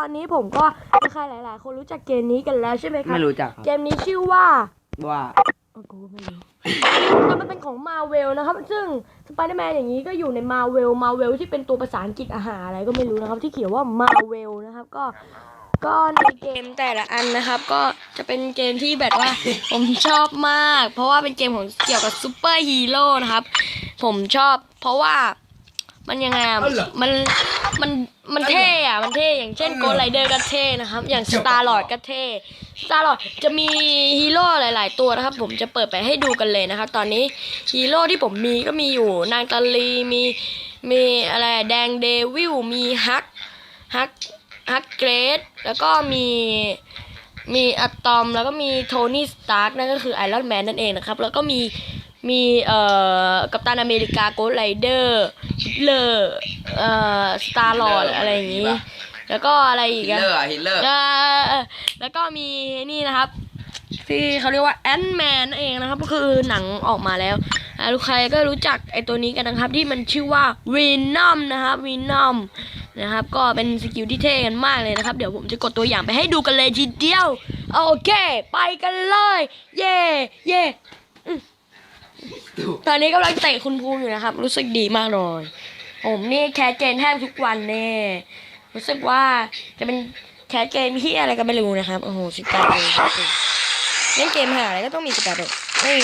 ตอนนี้ผมก็ใครหลาย ๆ คนรู้จักเกมนี้กันแล้วใช่ไหมครับไม่รู้จักครับเกมนี้ชื่อว่า ว่าเออกูก็ไม่รู้ แต่มันเป็นของมาเวลนะครับ ซึ่งสไปเดอร์แมนอย่างนี้ก็อยู่ในมาเวลมาเวลที่เป็นตัวภาษาอังกฤษอาหารอะไรก็ไม่รู้นะครับ ที่เขียนว่ามาเวลนะครับ ก็ ก็ในเกมแต่ละอันนะครับ ก็จะเป็นเกมที่แบบว่า ผมชอบมาก เพราะว่าเป็นเกมของเกี่ยวกับซูเปอร์ฮีโร่นะครับ ผมชอบ เพราะว่า มันยังไงอะมันมันมันเท่อะมันเท่อย่างเช่นโกลไรเดอร์ก็เท่นะครับ อย่างสตาร์ลอดก็เท่สตาร์ลอดจะมีฮีโร่หลาย ๆ ตัวนะครับ ผมจะเปิดไปให้ดูกันเลยนะครับ ตอนนี้ฮีโร่ที่ผมมีก็มีอยู่นางตาลีมีมีอะไรอะแดงเดวิลมีฮักฮักฮักเกรดแล้วก็มีมีอะตอมแล้วก็มีโทนี่สตาร์กนั่นก็คือไอรอนแมนนั่นเองนะครับ แล้วก็มี มีเอ่อกัปตันอเมริกาโกลไรเดอร์ฮิตเลอร์เอ่อสตาร์ลอดอะไรอย่างนี้ แล้วก็อะไรอีกฮิตอะเลอร์อะฮิตเลอร์ เอ่อแล้วก็มีนี่นะครับ ที่เขาเรียกว่าแอนแมนเองนะครับ ก็คือหนังออกมาแล้วอ่าลูกใครก็รู้จักไอตัวนี้กันนะครับ ที่มันชื่อว่าวีนอมนะครับวีนอมนะครับ ก็เป็นสกิลที่เท่กันมากเลยนะครับ เดี๋ยวผมจะกดตัวอย่างไปให้ดูกันเลยทีเดียว โอเค ไปกันเลย เย่เย่อืม ตอนนี้กำลังเตะคุณภูมิอยู่นะครับ รู้สึกดีมากเลย ผมนี่แคสเกมแทบทุกวันเน่รู้สึกว่าจะเป็นแคสเกมที่อะไรก็ไม่รู้นะครับ โอ้โหสิบแปดเลยเล่นเกมหาอะไรก็ต้องมีสิบแปดเลยนี่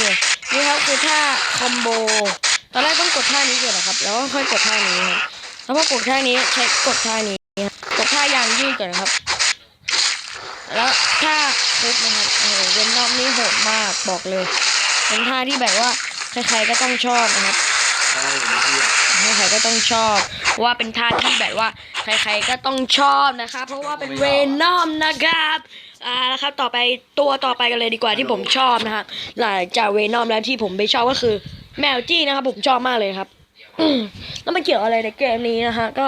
นี่ครับคือท่าคอมโบ ตอนแรกต้องกดท่านี้ก่อนนะครับ แล้วก็ค่อยกดท่านี้ครับแล้วพอกดท่านี้ใช้กดท่านี้กดท่ายางยืดก่อนนะครับ แล้วท่าคุกนะครับโอ้โหเวนนอมนี่โหดมากบอกเลย เป็นท่าที่แบบว่า ใครๆก็ต้องชอบนะครับใครๆก็ต้องชอบ ว่าเป็นท่าที่แบบว่าใครๆก็ต้องชอบนะคะ เพราะว่าเป็นเวนอมนะครับอ่านะครับต่อไปตัวต่อไปกันเลยดีกว่าที่ผมชอบนะครับหลังจากเวนอมแล้วที่ผมไม่ชอบก็คือแมวจี้นะครับผมชอบมากเลยครับแล้วมันเกี่ยวอะไรในเกมนี้นะฮะก็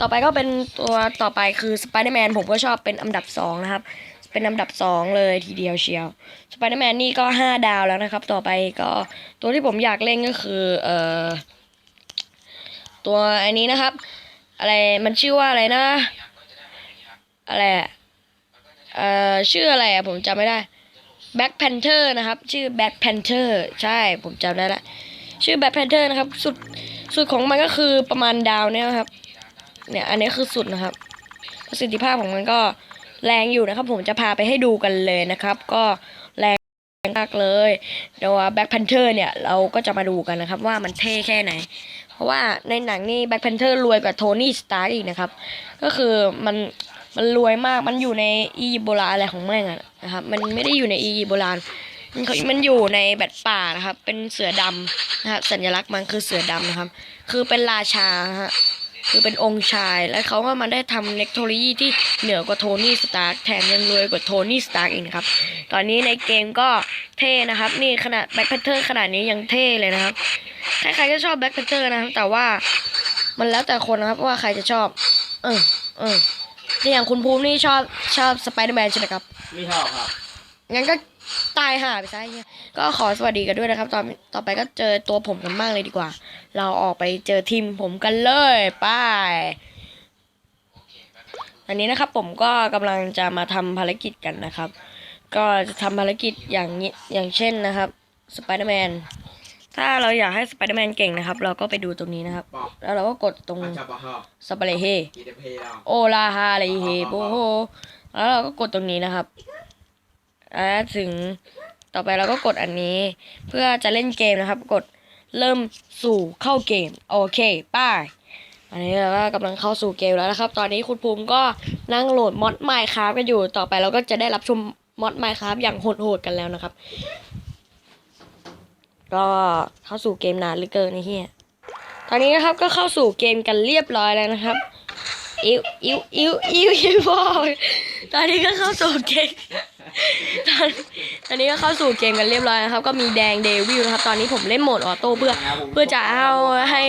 ต่อไปก็เป็นตัวต่อไปคือสไปเดอร์แมนผมก็ชอบเป็นอันดับสองนะครับ เป็นอันดับสองเลยทีเดียวเชียวสไปเดอร์แมนนี่ก็ห้าดาวแล้วนะครับ ต่อไปก็ตัวที่ผมอยากเล่นก็คือเอ่อตัวอันนี้นะครับ อะไรมันชื่อว่าอะไรนะ อะไรเอ่อชื่ออะไรอะผมจำไม่ได้ Black Panther นะครับ ชื่อ Black Panther ใช่ผมจำได้ละชื่อ Black Panther นะครับ สุดสุดของมันก็คือประมาณดาวเนี่ยครับ เนี่ยอันนี้คือสุดนะครับ ประสิทธิภาพของมันก็ แรงอยู่นะครับ ผมจะพาไปให้ดูกันเลยนะครับ ก็แรงมากเลยเดี๋ยวแบ็คแพนเทอร์เนี่ยเราก็จะมาดูกันนะครับ ว่ามันเท่แค่ไหน เพราะว่าในหนังนี่แบ็คแพนเทอร์รวยกว่าโทนี่สตาร์อีกนะครับ ก็คือมันมันรวยมากมันอยู่ในอียิปต์โบราณอะไรของแม่งอะนะครับ มันไม่ได้อยู่ในอียิปต์โบราณมันเขามันอยู่ในแบบป่านะครับ เป็นเสือดำนะครับสัญลักษณ์มันคือเสือดำนะครับ คือเป็นราชาฮะ คือเป็นองค์ชาย แล้วเขาก็มาได้ทำเทคโนโลยีที่เหนือกว่าโทนี่สตาร์กแถมยังรวยกว่าโทนี่สตาร์อีกครับ ตอนนี้ในเกมก็เท่นะครับ นี่ขนาดแบ็คแพนเทอร์ขนาดนี้ยังเท่เลยนะครับ ใครๆก็ชอบแบ็คแพนเทอร์นะครับ แต่ว่ามันแล้วแต่คนนะครับว่าใครจะชอบ เออเออนี่อย่างคุณภูมินี่ชอบชอบสไปเดอร์แมนใช่ไหมครับ ไม่ชอบครับ งั้นก็ตายห่าไปซะไอ้เหี้ยก็ขอสวัสดีกันด้วยนะครับ ตอนต่อไปก็เจอตัวผมกันบ้างเลยดีกว่า เราออกไปเจอทีมผมกันเลยไป้ายอันนี้นะครับผมก็กำลังจะมาทำภารกิจกันนะครับ ก็จะทำภารกิจอย่างนี้อย่างเช่นนะครับสไปเดอร์แมนถ้าเราอยากให้สไปเดอร์แมนเก่งนะครับ เราก็ไปดูตรงนี้นะครับ แล้วเราก็กดตรงชอบปะฮะสเปเรเฮกีเดเพลาโอลาฮาเลเฮโบโฮแล้วเราก็กดตรงนี้นะครับ อ่าถึงต่อไปเราก็กดอันนี้ เพื่อจะเล่นเกมนะครับ กดเริ่มสู่เข้าเกม โอเคป้ายอันนี้เราก็กำลังเข้าสู่เกมแล้วนะครับ ตอนนี้คุณภูมิก็นั่งโหลดมอดไมค์ครับกันอยู่ต่อไปเราก็จะได้รับชมมอดไมค์ครับอย่างโหดๆกันแล้วนะครับ ก็เข้าสู่เกมนานเหลือเกินไอ้เหี้ยตอนนี้นะครับก็เข้าสู่เกมกันเรียบร้อยแล้วนะครับอิวอิวอิวอิวอิวบอยตอนนี้ก็เข้าสู่เกม ตอนตอนนี้ก็เข้าสู่เกมกันเรียบร้อยนะครับ ก็มีแดงเดวิลนะครับ ตอนนี้ผมเล่นโหมดออโต้เพื่อ เพื่อจะเอาให้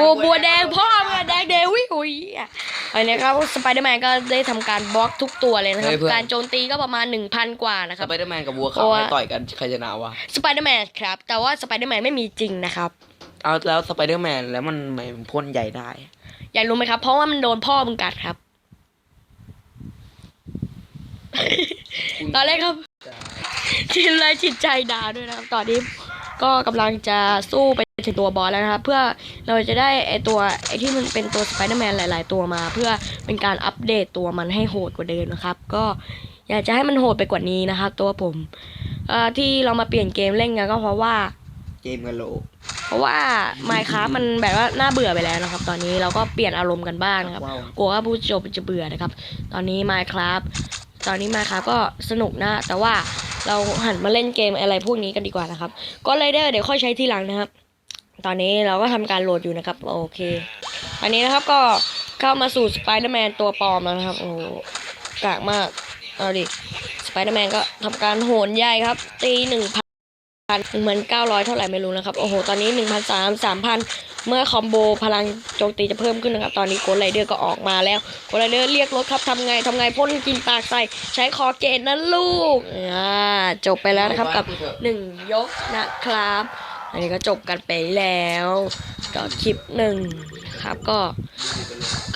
บัวบัวแดงพ่อบัวแดงเดวิลอุ้ยอะอันนี้ครับสไปเดอร์แมนก็ได้ทำการบล็อกทุกตัวเลยนะครับ การโจมตีก็ประมาณ 1,000 กว่านะคสรับไปเดอร์แมนกับวัวเพเขาราะว่าให้ต่อยกันใครชนะวะ สไปเดอร์แมนครับ แต่ว่าสไปเดอร์แมนไม่มีจริงนะครับเอาแล้วสไปเดอร์แมนแล้วมันทำไมมันพ่นใหญ่ได้อยากรู้ไหมครับ เพราะว่ามันโดนพ่อมึงกัดครับ ตอนแรกครับทีมไรายจิตใจดาวด้วยนะครับ ตอนนี้ก็กำลังจะสู้ไปถึงตัวบอสแล้วนะครับ เพื่อเราจะได้ไอตัวไอที่มันเป็นตัวสไปเดอร์แมนหลาย ๆ ตัวมา เพื่อเป็นการอัปเดตตัวมันให้โหดกว่าเดิมนะครับ ก็อยากจะให้มันโหดไปกว่านี้นะครับ ตัวผมเอ่อที่เรามาเปลี่ยนเกมเล่นกันก็เพราะว่าเกมกันโหลเพราะว่า Minecraft มันแบบว่าน่าเบื่อไปแล้วนะครับ ตอนนี้เราก็เปลี่ยนอารมณ์กันบ้างนะครับว้าวกลัวว่าผู้ชมจะเบื่อนะครับ ตอนนี้ Minecraft ตอนนี้มาครับก็สนุกนะ แต่ว่าเราหันมาเล่นเกมอะไรพวกนี้กันดีกว่านะครับ ก็ไรเดอร์เดี๋ยวค่อยใช้ทีหลังนะครับ ตอนนี้เราก็ทำการโหลดอยู่นะครับ โอเค อันนี้นะครับก็เข้ามาสู่สไปเดอร์แมนตัวปลอมแล้วนะครับ โอ้กากมาก เอาดิ สไปเดอร์แมนก็ทำการโหนใหญ่ครับ ตีหนึ่งพ นหนึ่งพันเก้าร้อยเท่าไหร่ไม่รู้นะครับ โอ้โห ตอนนี้หนึ่งพันสามสามพันเมื่อคอมโบพลังโจมตีจะเพิ่มขึ้นนะครับ ตอนนี้โกลไรเดอร์ก็ออกมาแล้ว โกลไรเดอร์เรียกรถครับทำไงทำไงพ่นกินปากใส่ ใช้คอเกตนะลูก อ่า จบไปแล้วนะครับกับหนึ่งยกนะครับ อันนี้ก็จบกันไปแล้วก็คลิปหนึ่งครับก็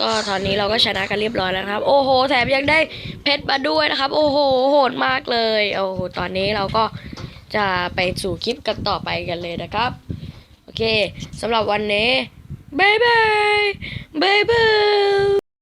ก็ตอนนี้เราก็ชนะกันเรียบร้อยแล้วนะครับ โอ้โห แถมยังได้เพชรมาด้วยนะครับ โอ้โห โหดมากเลย โอ้โห ตอนนี้เราก็ จะไปสู่คลิปกันต่อไปกันเลยนะครับ โอเคสำหรับวันนี้บายบายบายบาย